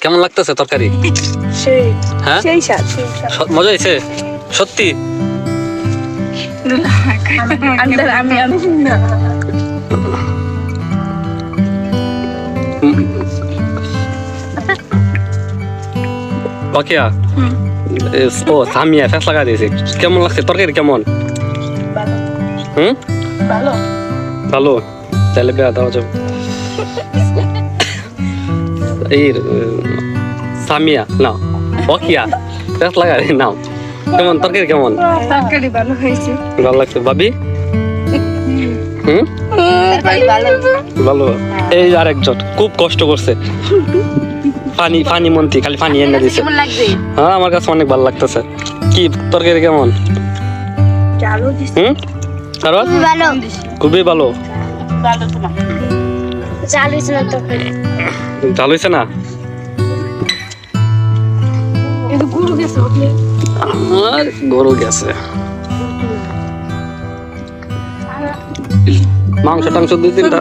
কেমন লাগতেছে তরকারি? হ্যাঁ? মজা হয়েছে? সত্যি? বাকিয়া? ও সামিয়া ফেস লাগা দিয়েছে। কেমন লাগছে? তরকারি কেমন? ভালো। হুম? ভালো। তাহলে বেয়া দেওয়া যাবে। এই সামিয়া নাও বকিয়া ফেস লাগা দিয়ে নাও। কেমন তরকারি কেমন? তরকারি ভালো হয়েছে। ভালো লাগছে? ভাবি? হুম? ভালো এই আরেকজন খুব কষ্ট করছে। পানি পানি মন্ত্রী খালি পানি এনে দিছে। হ্যাঁ আমার কাছে অনেক ভালো লাগতেছে। কি তরকারি কেমন? হুম? কারণ ভালো। খুবই ভালো। হয়েছে না এটা গুরু গেছে আমার গরু গেছে। মাংস টাংস দুই তিনটা।